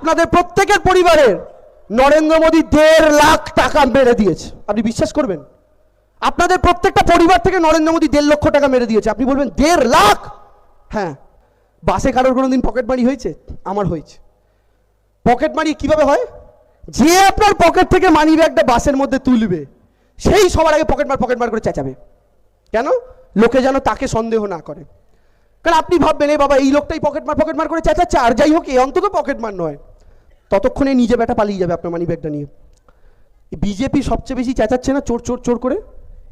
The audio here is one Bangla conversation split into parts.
আপনাদের প্রত্যেকের পরিবারের নরেন্দ্র মোদী দেড় লাখ টাকা মেরে দিয়েছে। আপনি বিশ্বাস করবেন? আপনাদের প্রত্যেকটা পরিবার থেকে নরেন্দ্র মোদী দেড় লক্ষ টাকা মেরে দিয়েছে। আপনি বলবেন, দেড় লাখ? হ্যাঁ। বাসে কারোর কোনো দিন পকেট মারি হয়েছে? আমার হয়েছে। পকেট মারি কীভাবে হয়? যে আপনার পকেট থেকে মানি ব্যাগটা বাসের মধ্যে তুলবে, সেই সবার আগে পকেট মার পকেট মার করে চেঁচাবে। কেন? লোকে যেন তাকে সন্দেহ না করে। কারণ আপনি ভাববেন, এ বাবা, এই লোকটাই পকেট মার পকেট মার করে চেঁচাচ্ছে, আর যাই হোক, এ অন্তত পকেট মার নয়। ততক্ষণে নিজে ব্যাটা পালিয়ে যাবে আপনার মানি ব্যাগটা নিয়ে। বিজেপি সবচেয়ে বেশি চেঁচাচ্ছে না, চোর চোর চোর করে?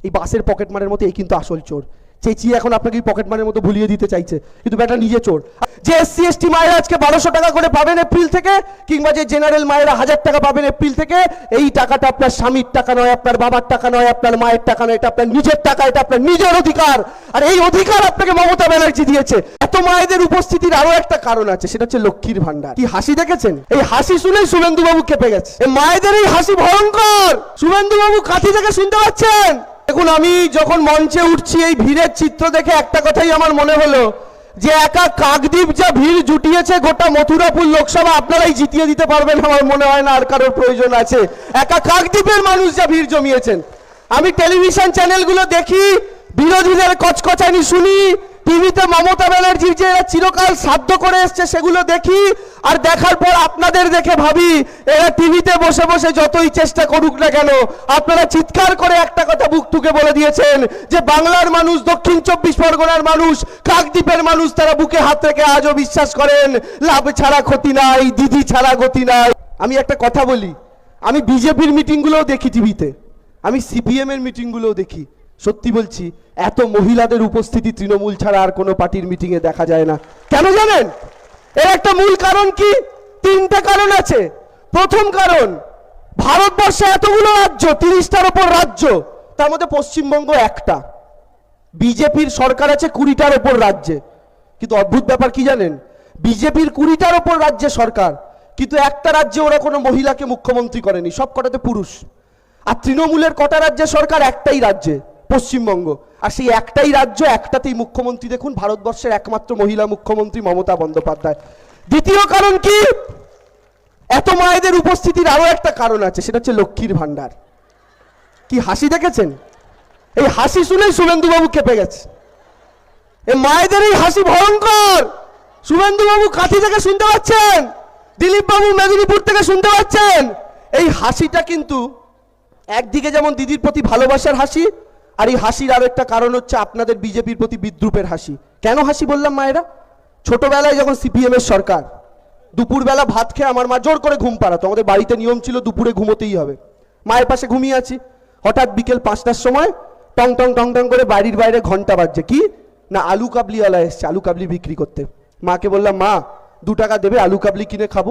এই বাসের পকেট মারের মতো, এই কিন্তু আসল চোর। চেঁচিয়ে এখন আপনাকে পকেট মারের মতো ভুলিয়ে দিতে চাইছে। কিন্তু বেটা নিজে চোর। যে এসসি এসটি মায়েরা আজকে বারোশো টাকা করে পাবেন এপ্রিল থেকে, কিংবা যে জেনারেল মায়েরা হাজার টাকা পাবেন এপ্রিল থেকে, এই টাকাটা আপনার স্বামীর টাকা নয়, আপনার বাবার টাকা নয়, আপনার মায়ের টাকা নয়, এটা আপনার নিজের টাকা, এটা আপনার নিজের অধিকার। আর এই অধিকার আপনাকে মমতা ব্যানার্জি দিয়েছে। এত মায়েদের উপস্থিতির আরও একটা কারণ আছে, সেটা হচ্ছে লক্ষ্মীর ভান্ডার কি হাসি দেখেছেন? এই হাসি শুনেই শুভেন্দু বাবু কেঁপে গেছে। মায়েদের এই হাসি ভয়ঙ্কর! শুভেন্দু বাবু কাঠি থেকে শুনতে পাচ্ছেন? দেখুন, আমি যখন মঞ্চে উঠছি, এই ভিড়ের চিত্র দেখে একটা কথাই আমার মনে হলো, যে একা কাকদ্বীপ যা ভিড় জুটিয়েছে গোটা মথুরাপুর লোকসভা, আপনারাই জিতিয়ে দিতে পারবেন আমার মনে হয় না আর কারোর প্রয়োজন আছে। একা কাকদ্বীপের মানুষ যা ভিড় জমিয়েছেন। আমি টেলিভিশন চ্যানেলগুলো দেখি, বিরোধীদের কচকচানি শুনি টিভিতে মমতা ব্যানার্জির যে চিরকাল সাধ্য করে এসছে সেগুলো দেখি আর দেখার পর আপনাদের দেখে ভাবি, এরা টিভিতে বসে বসে যতই চেষ্টা করুক না কেন, আপনারা চিৎকার করে একটা কথা বুক টুকে বলে দিয়েছেন যে বাংলার মানুষ, দক্ষিণ চব্বিশ পরগনার মানুষ, কাকদ্বীপের মানুষ তারা বুকে হাত রেখে আজও বিশ্বাস করেন, লাভ ছাড়া ক্ষতি নাই, দিদি ছাড়া গতি নাই। আমি একটা কথা বলি, আমি বিজেপির মিটিংগুলোও দেখি টিভিতে, আমি সিপিএম এর মিটিংগুলোও দেখি। সত্যি বলছি, এত মহিলাদের উপস্থিতি তৃণমূল ছাড়া আর কোনো পার্টির মিটিংয়ে দেখা যায় না। কেন জানেন? এর একটা মূল কারণ কি? তিনটা কারণ আছে। প্রথম কারণ, ভারতবর্ষে এতগুলো রাজ্য, তিরিশটার ওপর রাজ্য, তার মধ্যে পশ্চিমবঙ্গ একটা। বিজেপির সরকার আছে কুড়িটার ওপর রাজ্যে। কিন্তু অদ্ভুত ব্যাপার কি জানেন? বিজেপির কুড়িটার ওপর রাজ্যে সরকার, কিন্তু একটা রাজ্যে ওরা কোনো মহিলাকে মুখ্যমন্ত্রী করেনি সব কটাতে পুরুষ। আর তৃণমূলের কটা রাজ্যে সরকার? একটাই রাজ্যে। পশ্চিমবঙ্গ। আর সেই একটাই রাজ্য, একটাতেই মুখ্যমন্ত্রী। দেখুন, ভারতবর্ষের একমাত্র মহিলা মুখ্যমন্ত্রী মমতা বন্দ্যোপাধ্যায়। দ্বিতীয় কারণ কি? এত মায়েদের উপস্থিতির আরও একটা কারণ আছে, সেটা হচ্ছে লক্ষ্মীর ভান্ডার কি হাসি দেখেছেন? এই হাসি শুনেই শুভেন্দুবাবু কেঁপে গেছে। এই মায়েদের এই হাসি ভয়ঙ্কর! শুভেন্দুবাবু কাঠি থেকে শুনতে পাচ্ছেন? দিলীপ বাবু মেদিনীপুর থেকে শুনতে পাচ্ছেন? এই হাসিটা কিন্তু একদিকে যেমন দিদির প্রতি ভালোবাসার হাসি আর এই হাসির আরও একটা কারণ হচ্ছে আপনাদের বিজেপির প্রতি বিদ্রুপের হাসি। কেন হাসি বললাম মায়েরা? ছোটবেলায় যখন সিপিএম এর সরকার, দুপুরবেলা ভাত খেয়ে আমার মা জোর করে ঘুম পাড়াতো। আমাদের বাড়িতে নিয়ম ছিল দুপুরে ঘুমোতেই হবে। মায়ের পাশে ঘুমিয়ে আছি। হঠাৎ বিকেল পাঁচটার সময় টং টং টং টং করে বাড়ির বাইরে ঘণ্টা বাজছে। কি? না, আলু কাবলিওয়ালা এসছে, আলু কাবলি বিক্রি করতে। মাকে বললাম, মা, দু টাকা দেবে, আলু কাবলি কিনে খাব।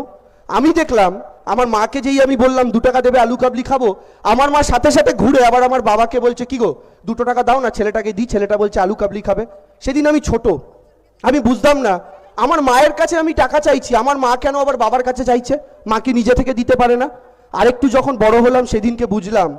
আমি দেখলাম, আমার মাকে যেই আমি বললাম, দু টাকা দেবে আলু কাবলি খাব, আমার মা সাথে সাথে ঘুরে আবার আমার বাবাকে বলছে, কি গো, দুটো টাকা দাও না, ছেলেটাকে দিই, ছেলেটা বলছে আলু কাবলি খাবে। সেদিন আমি ছোট, আমি বুঝতাম না। আমার মায়ের কাছে আমি টাকা চাইছি, আমার মা কেন আবার বাবার কাছে চাইছে? মা কি নিজে থেকে দিতে পারে না? আরেকটু যখন বড় হলাম, সেদিনকে বুঝলাম,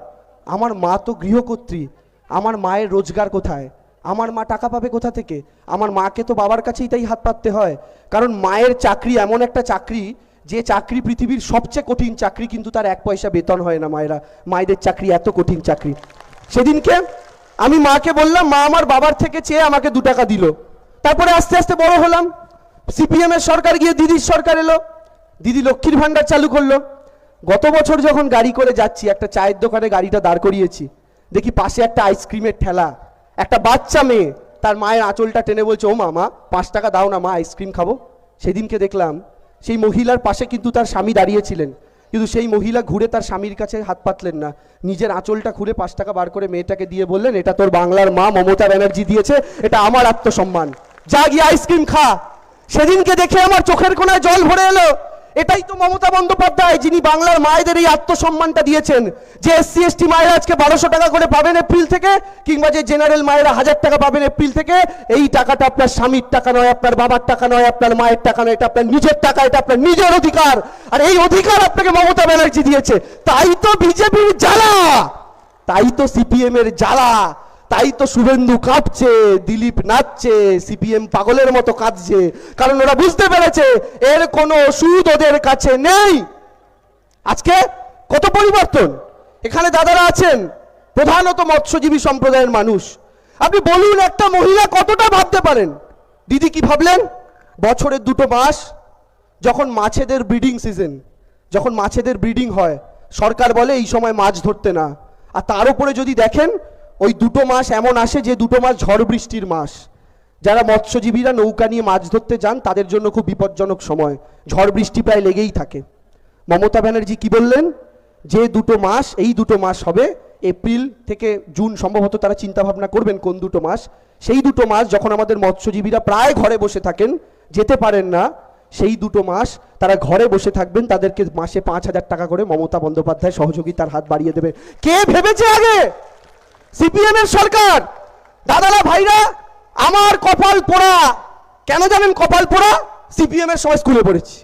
আমার মা তো গৃহকর্ত্রী, আমার মায়ের রোজগার কোথায়? আমার মা টাকা পাবে কোথা থেকে? আমার মাকে তো বাবার কাছেই তাই হাত পাততে হয়। কারণ মায়ের চাকরি এমন একটা চাকরি যে চাকরি পৃথিবীর সবচেয়ে কঠিন চাকরি, কিন্তু তার এক পয়সা বেতন হয় না মায়েরা। মায়েদের চাকরি এত কঠিন চাকরি। সেদিনকে আমি মাকে বললাম, মা, আমার বাবার থেকে চেয়ে আমাকে দু টাকা দিল। তারপরে আস্তে আস্তে বড় হলাম। সিপিএম এর সরকার গিয়ে দিদির সরকার এলো। দিদি লক্ষ্মীর ভান্ডার চালু করল। গত বছর যখন গাড়ি করে যাচ্ছি, একটা চায়ের দোকানে গাড়িটা দাঁড় করিয়েছি। দেখি পাশে একটা আইসক্রিমের ঠেলা। একটা বাচ্চা মেয়ে, তার মায়ের আঁচলটা টেনে বলছে, ও মা মা, পাঁচ টাকা দাও না, মা, আইসক্রিম খাব। সেদিনকে দেখলাম সেই মহিলার পাশে কিন্তু তার স্বামী দাঁড়িয়েছিলেন কিন্তু সেই মহিলা ঘুরে তার স্বামীর কাছে হাত পাতলেন না। নিজের আঁচলটা ঘুরে পাঁচ টাকা বার করে মেয়েটাকে দিয়ে বললেন, এটা তোর বাংলার মা, মমতা ব্যানার্জি দিয়েছে, এটা আমার আত্মসম্মান। যা গিয়ে আইসক্রিম খা। সেদিনকে দেখে আমার চোখের কোনায় জল ভরে এলো। এটাই তো মমতা বন্দ্যোপাধ্যায়, যিনি বাংলার মায়েদের এই আত্মসম্মানটা দিয়েছেন। যে এসসি, এসটি মায়েরা আজকে বারোশো টাকা করে পাবেন এপ্রিল থেকে, কিংবা যে জেনারেল মায়েরা হাজার টাকা পাবেন এপ্রিল থেকে, এই টাকাটা আপনার স্বামীর টাকা নয়, আপনার বাবার টাকা নয়, আপনার মায়ের টাকা নয়, এটা আপনার নিজের টাকা, এটা আপনার নিজের অধিকার। আর এই অধিকার আপনাকে মমতা ব্যানার্জি দিয়েছে। তাই তো বিজেপির জ্বালা, তাই তো সিপিএম এর জ্বালা। তাই তো শুভেন্দু কাঁপছে, দিলীপ নাচছে, সিপিএম পাগলের মতো কাঁদছে। কারণ ওরা বুঝতে পেরেছে, এর কোনো ওষুধ ওদের কাছে নেই। আজকে কত পরিবর্তন? এখানে দাদারা আছেন, প্রধানত মৎস্যজীবী সম্প্রদায়ের মানুষ। আপনি বলুন, একটা মহিলা কতটা ভাবতে পারেন? দিদি কি ভাবলেন? বছরের দুটো মাস, যখন মাছেদের ব্রিডিং সিজন, যখন মাছেদের ব্রিডিং হয়, সরকার বলে এই সময় মাছ ধরতে না। আর তার উপরে যদি দেখেন ওই দুটো মাস এমন আসে যে দুটো মাস ঝড় বৃষ্টির মাস। যারা মৎস্যজীবীরা নৌকা নিয়ে মাছ ধরতে যান, তাদের জন্য খুব বিপজ্জনক সময়। ঝড় বৃষ্টি প্রায় লেগেই থাকে। মমতা ব্যানার্জি কি বললেন? যে দুটো মাস, এই দুটো মাস হবে। এপ্রিল থেকে জুন সম্ভবত তারা চিন্তা ভাবনা করবেন কোন দুটো মাস। সেই দুটো মাস যখন আমাদের মৎস্যজীবীরা প্রায় ঘরে বসে থাকেন, যেতে পারেন না, সেই দুটো মাস তারা ঘরে বসে থাকবেন, তাদেরকে মাসে পাঁচ হাজার টাকা করে মমতা বন্দ্যোপাধ্যায় সহযোগিতার হাত বাড়িয়ে দেবে। কে ভেবেছে আগে? সিপিএম এর সরকার। দাদারা, ভাইরা, আমার কপাল পোড়া। কেন জানেন কপাল পোড়া? সিপিএম এর সময় স্কুলে পড়েছি।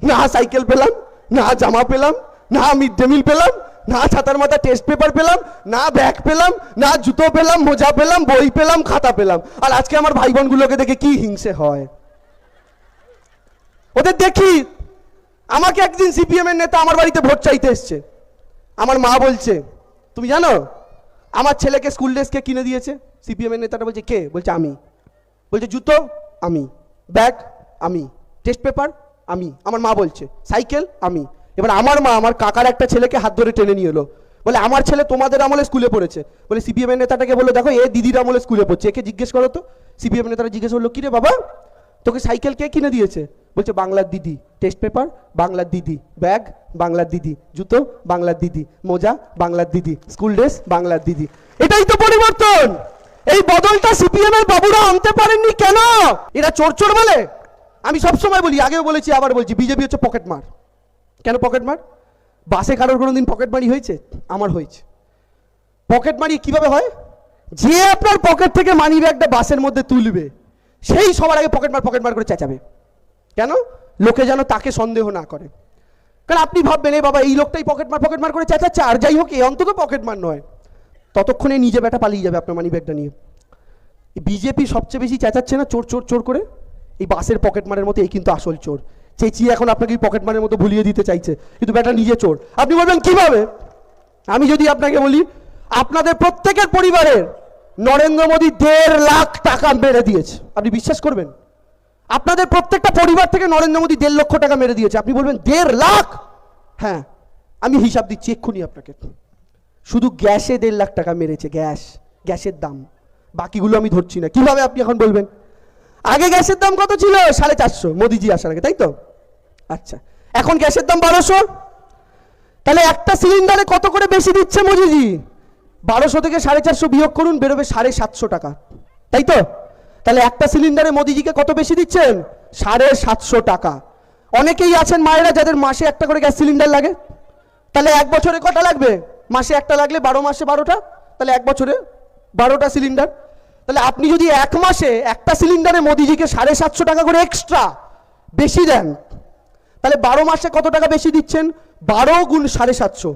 না সাইকেল পেলাম, না জামা পেলাম, না মিড ডে মিল পেলাম, না ছাতার মাথা টেস্ট পেপার পেলাম, না ব্যাগ পেলাম, না জুতো পেলাম, মোজা পেলাম, বই পেলাম, খাতা পেলাম। আর আজকে আমার ভাই বোনগুলোকে দেখে কি হিংসে হয়। ওদের দেখি, আমাকে একদিন সিপিএম এর নেতা আমার বাড়িতে ভোট চাইতে এসছে। আমার মা বলছে, তুমি জানো আমার ছেলেকে স্কুল ড্রেসকে কিনে দিয়েছে? সিপিএম এর নেতাটা বলছে, কে? বলছে, আমি। বলছে, জুতো? আমি। ব্যাগ? আমি। Test paper? আমি। আমার মা বলছে। সাইকেল? আমি। এবার আমার মা, আমার কাকার একটা ছেলেকে হাত ধরে টেনে নিয়ে এলো। বলে, আমার ছেলে তোমাদের আমলে স্কুলে পড়েছে। বলে সিপিএম এর নেতাটাকে বলল, দেখো, এ দিদির আমলে স্কুলে পড়ছে। একে জিজ্ঞেস করো তো। সিপিএম নেতারা জিজ্ঞেস করল কিরে বাবা? তোকে সাইকেল কে কিনে দিয়েছে? বলছে, বাংলার দিদি টেস্ট পেপার বাংলার দিদি ব্যাগ বাংলার দিদি, জুতো, বাংলার দিদি, মোজা, বাংলার দিদি স্কুল ড্রেস বাংলার দিদি। এটাই তো পরিবর্তন! এই বদলটা সিপিএম এর বাবুরা আনতে পারেননি কেন? এরা চোর চোর বলে। আমি সবসময় বলি, আগেও বলেছি, আবার বলছি বিজেপি হচ্ছে পকেট মার। কেন পকেট মার? বাসে কারোর কোনো দিন পকেট মারি হয়েছে? আমার হয়েছে। পকেট মারি কীভাবে হয়? যে আপনার পকেট থেকে মানি ব্যাগটা বাসের মধ্যে তুলবে, সেই সবার আগে পকেট মার পকেট মার করে চেঁচাবে। কেন? লোকে যেন তাকে সন্দেহ না করে। কারণ আপনি ভাববেন, এ বাবা, এই লোকটাই পকেট মার পকেট মার করে চেঁচাচ্ছে, আর যাই হোক, এ অন্তত পকেট মার নয়। ততক্ষণে নিজে ব্যাটা পালিয়ে যাবে আপনার মানি ব্যাগটা নিয়ে। বিজেপি সবচেয়ে বেশি চেঁচাচ্ছে না, চোর চোর চোর করে? এই বাসের পকেট মারের মতো এই কিন্তু আসল চোর। চেঁচিয়ে এখন আপনাকে এই পকেট মারের মতো ভুলিয়ে দিতে চাইছে, কিন্তু ব্যাটা নিজে চোর। আপনি বলবেন, কীভাবে? আমি যদি আপনাকে বলি, আপনাদের প্রত্যেকের পরিবারের নরেন্দ্র মোদী দেড় লাখ টাকা বেড়ে দিয়েছে। আপনি বিশ্বাস করবেন? আপনাদের প্রত্যেকটা পরিবার থেকে নরেন্দ্র মোদী দেড় লক্ষ টাকা মেরে দিয়েছে। আপনি বলবেন, দেড় লাখ? হ্যাঁ আমি হিসাব দিচ্ছি এক্ষুনি আপনাকে। শুধু গ্যাসে দেড় লাখ টাকা মেরেছে, গ্যাস, গ্যাসের দাম। বাকিগুলো আমি ধরছি না। কীভাবে আপনি এখন বলবেন? আগে গ্যাসের দাম কত ছিল? সাড়ে চারশো, মোদিজি আসার আগে, তাই তো? আচ্ছা এখন গ্যাসের দাম বারোশো? তাহলে একটা সিলিন্ডারে কত করে বেশি দিচ্ছে মোদিজি? বারোশো থেকে সাড়ে চারশো বিয়োগ করুন, বেরোবে সাড়ে সাতশো টাকা। তাই তো? তাহলে একটা সিলিন্ডারে মোদিজিকে কত বেশি দিচ্ছেন? সাড়ে সাতশো টাকা। অনেকেই আছেন মায়েরা যাদের মাসে একটা করে গ্যাস সিলিন্ডার লাগে। তাহলে এক বছরে কটা লাগবে? মাসে একটা লাগলে বারো, মাসে বারোটা? তাহলে এক বছরে বারোটা সিলিন্ডার তাহলে আপনি যদি এক মাসে একটা সিলিন্ডারে মোদিজিকে সাড়ে সাতশো টাকা করে এক্সট্রা বেশি দেন, তাহলে বারো মাসে কত টাকা বেশি দিচ্ছেন? বারো গুণ সাড়ে সাতশো।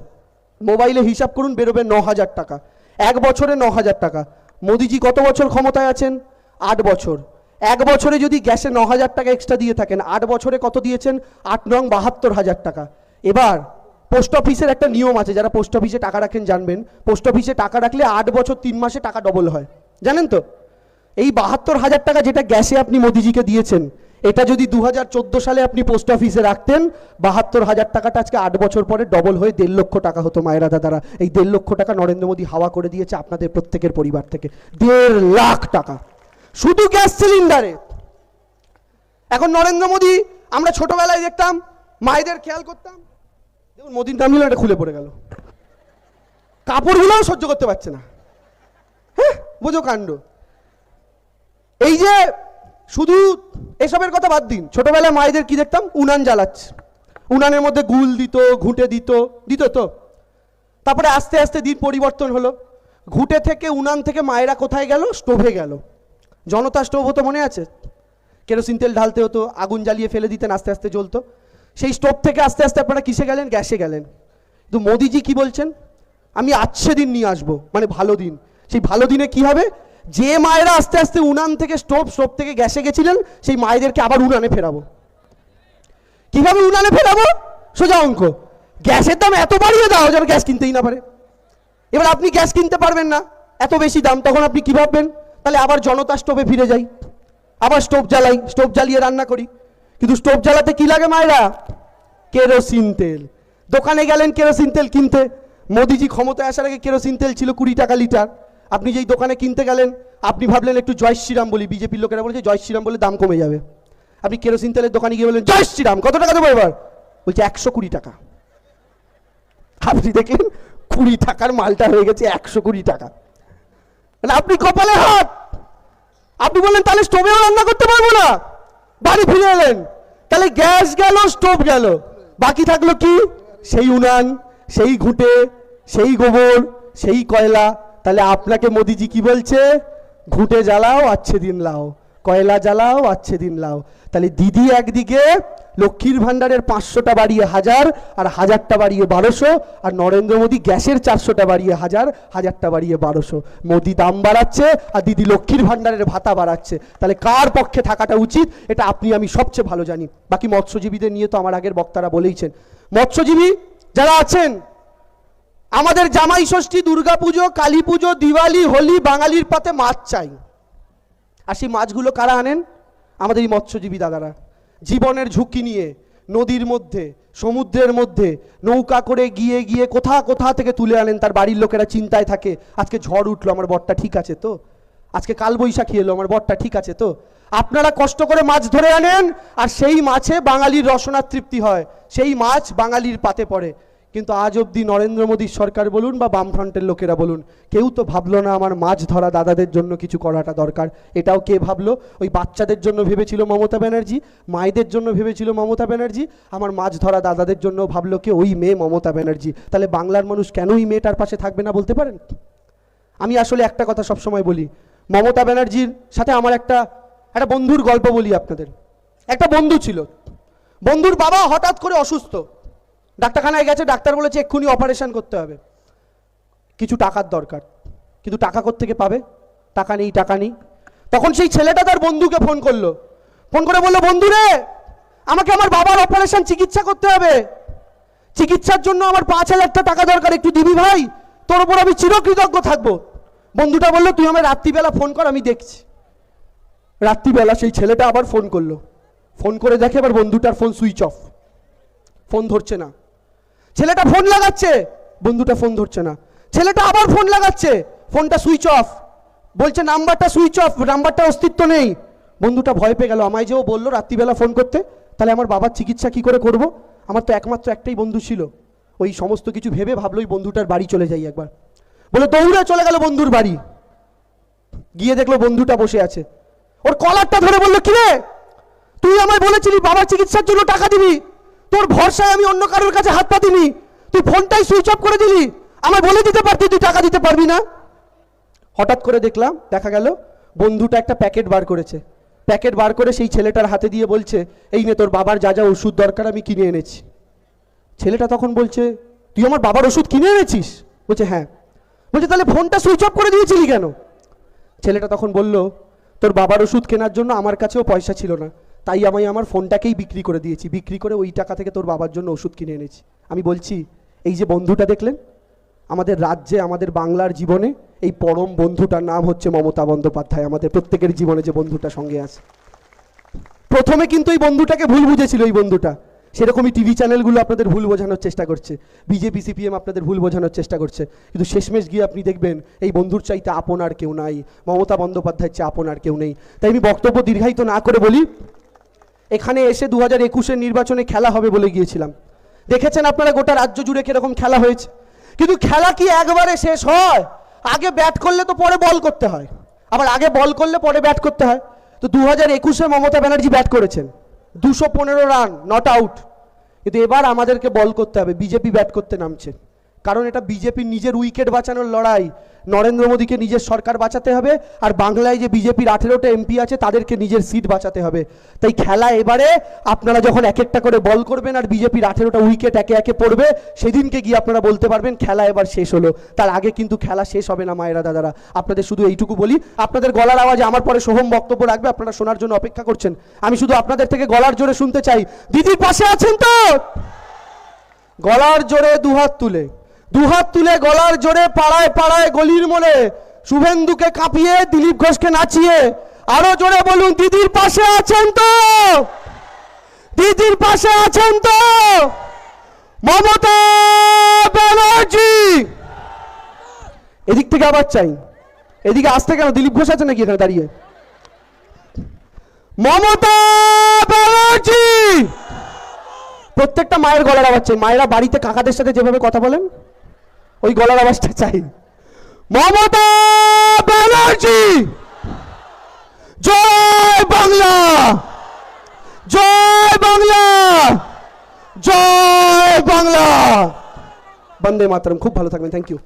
মোবাইলে হিসাব করুন, বেরোবে ন হাজার টাকা। এক বছরে ন হাজার টাকা। মোদিজি কত বছর ক্ষমতায় আছেন? আট বছর। এক বছরে যদি গ্যাসে ন হাজার টাকা এক্সট্রা দিয়ে থাকেন, আট বছরে কত দিয়েছেন? আট নং বাহাত্তর হাজার টাকা। এবার পোস্ট অফিসের একটা নিয়ম আছে, যারা পোস্ট অফিসে টাকা রাখেন জানবেন। পোস্ট অফিসে টাকা রাখলে আট বছর, তিন মাসে টাকা ডবল হয়। জানেন তো? এই বাহাত্তর হাজার টাকা যেটা গ্যাসে আপনি মোদিজিকে দিয়েছেন, এটা যদি দু হাজার চোদ্দ সালে আপনি পোস্ট অফিসে রাখতেন, বাহাত্তর হাজার টাকাটা আজকে আট বছর পরে ডবল হয়ে দেড় লক্ষ টাকা হতো মায়েরা দাদারা। এই দেড় লক্ষ টাকা নরেন্দ্র মোদী হাওয়া করে দিয়েছে আপনাদের প্রত্যেকের পরিবার থেকে। দেড় লাখ টাকা। শুধু গ্যাস সিলিন্ডারে। এখন নরেন্দ্র মোদী, আমরা ছোটবেলায় দেখতাম, মায়েদের খেয়াল করতাম। দেখুন, মোদির নাম নিলাম এটা খুলে পড়ে গেল। কাপড়গুলোও সহ্য করতে পারছে না। হ্যাঁ বোঝো কাণ্ড। এই যে শুধু এসবের কথা বাদ দিন, ছোটবেলায় মায়েদের কি দেখতাম? উনান জ্বালাচ্ছে। উনানের মধ্যে গুল দিত, ঘুঁটে দিত দিত তো। তারপরে আস্তে আস্তে দিন পরিবর্তন হলো। ঘুঁটে থেকে, উনান থেকে মায়েরা কোথায় গেল? স্টোভে গেল। জনতা স্টোভ হতো মনে আছে? কেরোসিন তেল ঢালতে হতো, আগুন জ্বালিয়ে ফেলে দিতেন, আস্তে আস্তে জ্বলতো। সেই স্টোভ থেকে আস্তে আস্তে আপনারা কিসে গেলেন? গ্যাসে গেলেন। কিন্তু মোদিজি কি বলছেন? আমি আচ্ছে দিন নিয়ে আসব মানে ভালো দিন। সেই ভালো দিনে কি হবে? যে মায়েরা আস্তে আস্তে উনান থেকে স্টোভ স্টোভ থেকে গ্যাসে গেছিলেন, সেই মায়েদেরকে আবার উনানে ফেরাবো। কীভাবে উনানে ফেরাবো? সোজা অঙ্ক। গ্যাসের দাম এত বাড়িয়ে দাও যেন গ্যাস কিনতেই না পারে। এবার আপনি গ্যাস কিনতে পারবেন না। এত বেশি দাম, তখন আপনি কি ভাববেন? তাহলে আবার জনতা স্টোভে ফিরে যাই। আবার স্টোভ জ্বালাই, স্টোভ জ্বালিয়ে রান্না করি। কিন্তু স্টোভ জ্বালাতে কি লাগে মায়েরা? কেরোসিন তেল। দোকানে গেলেন কেরোসিন তেল কিনতে। মোদিজি ক্ষমতায় আসার আগে কেরোসিন তেল ছিল কুড়ি টাকা লিটার। আপনি যেই দোকানে কিনতে গেলেন, আপনি ভাবলেন একটু জয় শ্রীরাম বলি, বিজেপির লোকেরা বলেছে জয় শ্রীরাম বলে দাম কমে যাবে। আপনি কেরোসিন তেলের দোকানে গিয়ে বললেন, জয় শ্রীরাম, কত টাকা দেবো এবার? বলছে একশো কুড়ি টাকা। আপনি দেখলেন কুড়ি টাকার মালটা হয়ে গেছে একশো কুড়ি টাকা। মানে আপনি কপালে হাত। আপনি বললেন, তাহলে স্টোভেও রান্না করতে পারব না। বাড়ি ফিরে এলেন। তাহলে গ্যাস গেল, স্টোভ গেল। বাকি থাকল কি? সেই উনান, সেই ঘুঁটে, সেই গোবর, সেই কয়লা। তাহলে আপনাকে মোদিজি কি বলছে? ঘুঁটে জ্বালাও, আচ্ছে দিন লাও। কয়লা জ্বালাও আচ্ছে দিন লাও। তাহলে দিদি একদিকে লক্ষ্মীর ভাণ্ডারের পাঁচশোটা বাড়িয়ে হাজার আর হাজারটা বাড়িয়ে বারোশো, আর নরেন্দ্র মোদী গ্যাসের চারশোটা বাড়িয়ে হাজার, হাজারটা বাড়িয়ে বারোশো। মোদি দাম বাড়াচ্ছে আর দিদি লক্ষ্মীর ভাণ্ডারের ভাতা বাড়াচ্ছে। তাহলে কার পক্ষে থাকাটা উচিত, এটা আপনি আমি সবচেয়ে ভালো জানি। বাকি মৎস্যজীবীদের নিয়ে তো আমার আগের বক্তারা বলেইছেন। মৎস্যজীবী যারা আছেন, আমাদের জামাই ষষ্ঠী, দুর্গাপুজো কালী পুজো দিওয়ালি, হোলি, বাঙালির পাতে মাছ চাই। আর সেই মাছগুলো কারা আনেন? আমাদের এই মৎস্যজীবী দাদারা। জীবনের ঝুঁকি নিয়ে, নদীর মধ্যে, সমুদ্রের মধ্যে, নৌকা করে গিয়ে গিয়ে কোথা কোথা থেকে তুলে আনেন তার বাড়ির লোকেরা চিন্তায় থাকে, আজকে ঝড় উঠল, আমার বরটা ঠিক আছে তো? আজকে কালবৈশাখী এলো, আমার বরটা ঠিক আছে তো? আপনারা কষ্ট করে মাছ ধরে আনেন, আর সেই মাছে বাঙালির রসনার তৃপ্তি হয়, সেই মাছ বাঙালির পাতে পড়ে। কিন্তু আজ অবধি নরেন্দ্র মোদীর সরকার বলুন বা বামফ্রন্টের লোকেরা বলুন, কেউ তো ভাবলো না আমার মাছ ধরা দাদাদের জন্য কিছু করাটা দরকার। এটাও কে ভাবলো? ওই বাচ্চাদের জন্য ভেবেছিল মমতা ব্যানার্জি, মায়েদের জন্য ভেবেছিল মমতা ব্যানার্জি, আমার মাছ ধরা দাদাদের জন্য ভাবলো কে ওই মেয়ে মমতা ব্যানার্জি। তাহলে বাংলার মানুষ কেন ওই মেয়েটার পাশে থাকবে না বলতে পারেন? আমি আসলে একটা কথা সবসময় বলি, মমতা ব্যানার্জির সাথে আমার একটা একটা বন্ধুর গল্প বলি আপনাদের। একটা বন্ধু ছিল। বন্ধুর বাবা হঠাৎ করে অসুস্থ। ডাক্তারখানায় গেছে, ডাক্তার বলেছে এক্ষুনি অপারেশন করতে হবে। কিছু টাকার দরকার। কিন্তু টাকা থেকে পাবে? টাকা নেই টাকা নেই। তখন সেই ছেলেটা তার বন্ধুকে ফোন করল। ফোন করে বলল বন্ধু রে আমাকে আমার বাবার অপারেশন চিকিৎসা করতে হবে। চিকিৎসার জন্য আমার পাঁচ হাজারটা টাকা দরকার। একটু দিবি ভাই? তোর উপর আমি চিরকৃতজ্ঞ থাকব। বন্ধুটা বলল, তুই আমার রাত্রিবেলা ফোন কর, আমি দেখছি। রাত্রিবেলা সেই ছেলেটা আবার ফোন করল। ফোন করে দেখে এবার বন্ধুটার ফোন সুইচ অফ ফোন ধরছে না। ছেলেটা ফোন লাগাচ্ছে। বন্ধুটা ফোন ধরছে না। ছেলেটা আবার ফোন লাগাচ্ছে। ফোনটা সুইচ অফ। বলছে, নাম্বারটা সুইচ অফ নাম্বারটা অস্তিত্ব নেই। বন্ধুটা ভয় পেয়ে গেল। আমায় যে ও বলল রাত্রিবেলা ফোন করতে, তাহলে আমার বাবার চিকিৎসা কি করে করব? আমার তো একমাত্র একটাই বন্ধু ছিল। ওই সমস্ত কিছু ভেবে ভাবলো ওই বন্ধুটার বাড়ি চলে যাই একবার। বলে, দৌড়ে চলে গেল বন্ধুর বাড়ি। গিয়ে দেখল বন্ধুটা বসে আছে। ওর কলারটা ধরে বলল, কিরে, তুই আমায় বলেছিলি বাবার চিকিৎসার জন্য টাকা দিবি? তোর ভরসায় আমি অন্য কারোর কাছে হাত পাতিনি। তুই ফোনটাই সুইচ অফ করে দিলি। আমায় বলে দিতে পারতি, তুই টাকা দিতে পারবি না। হঠাৎ করে দেখলাম, দেখা গেল, বন্ধুটা একটা প্যাকেট বার করেছে। প্যাকেট বার করে সেই ছেলেটার হাতে দিয়ে বলছে, এই নে তোর বাবার যা যা ওষুধ দরকার আমি কিনে এনেছি। ছেলেটা তখন বলছে, তুই আমার বাবার ওষুধ কিনে এনেছিস? বলছে হ্যাঁ। বলছে, তাহলে ফোনটা সুইচ অফ করে দিয়েছিলি কেন? ছেলেটা তখন বলল, তোর বাবার ওষুধ কেনার জন্য আমার কাছেও পয়সা ছিল না। তাই আমি আমার ফোনটাকেই বিক্রি করে দিয়েছি। বিক্রি করে ওই টাকা থেকে তোর বাবার জন্য ওষুধ কিনে এনেছি। আমি বলছি, এই যে বন্ধুটা দেখলেন? আমাদের রাজ্যে, আমাদের বাংলার জীবনে এই পরম বন্ধুটার নাম হচ্ছে মমতা বন্দ্যোপাধ্যায়। আমাদের প্রত্যেকের জীবনে যে বন্ধুটা সঙ্গে আছে। প্রথমে কিন্তু এই বন্ধুটাকে ভুল বুঝেছিল এই বন্ধুটা। সেরকমই টিভি চ্যানেলগুলো আপনাদের ভুল বোঝানোর চেষ্টা করছে। বিজেপি, সিপিএম আপনাদের ভুল বোঝানোর চেষ্টা করছে। কিন্তু শেষমেশ গিয়ে আপনি দেখবেন, এই বন্ধুর চাইতে আপন আর কেউ নাই। মমতা বন্দ্যোপাধ্যায়ের চেয়ে আপন আর কেউ নেই। তাই আমি বক্তব্য দীর্ঘায়িত না করে বলি এখানে এসে দু হাজার একুশের নির্বাচনে খেলা হবে বলে গিয়েছিলাম। দেখেছেন আপনারা গোটা রাজ্য জুড়ে কীরকম খেলা হয়েছে? কিন্তু খেলা কি একবারে শেষ হয়? আগে ব্যাট করলে তো পরে বল করতে হয়। আবার আগে বল করলে পরে ব্যাট করতে হয়। তো দু হাজার একুশে মমতা ব্যানার্জি ব্যাট করেছেন। দুশো পনেরো রান নট আউট কিন্তু এবার আমাদেরকে বল করতে হবে। বিজেপি ব্যাট করতে নামছে। কারণ এটা বিজেপির নিজের উইকেট বাঁচানোর লড়াই। নরেন্দ্র মোদীকে নিজের সরকার বাঁচাতে হবে আর বাংলায় যে বিজেপির আঠেরোটা এমপি আছে তাদেরকে নিজের সিট বাঁচাতে হবে। তাই খেলা এবারে আপনারা যখন এক একটা করে বল করবেন আর বিজেপির আঠেরোটা উইকেট একে একে পড়বে, সেদিনকে গিয়ে আপনারা বলতে পারবেন খেলা এবার শেষ হলো। তার আগে কিন্তু খেলা শেষ হবে না মায়েরা দাদারা। আপনাদের শুধু এইটুকু বলি, আপনাদের গলার আওয়াজে আমার পরে সোহম বক্তব্য রাখবে, আপনারা শোনার জন্য অপেক্ষা করছেন। আমি শুধু আপনাদের থেকে গলার জোরে শুনতে চাই। দিদির পাশে আছেন তো? গলার জোরে দুহাত তুলে। দুহাত তুলে গলার জোরে পাড়ায় পাড়ায় গলির মোড়ে শুভেন্দুকে কাঁপিয়ে দিলীপ ঘোষকে নাচিয়ে আরও জোরে বলুন, দিদির পাশে আছেন তো! দিদির পাশে আছেন তো! মমতা ব্যানার্জি! এদিক থেকে আবার চাই। এদিকে আসতে কেন? দিলীপ ঘোষ আছে নাকি এখানে দাঁড়িয়ে? মমতা ব্যানার্জি! প্রত্যেকটা মায়ের গলার আওয়াজ চাই। মায়েরা বাড়িতে কাকাদের সাথে যেভাবে কথা বলেন ওই গলার আওয়াজটা চাই। মমতা ব্যানার্জি! জয় বাংলা! জয় বাংলা! জয় বাংলা! বন্দে মাতরম, খুব ভালো থাকবেন থ্যাংক ইউ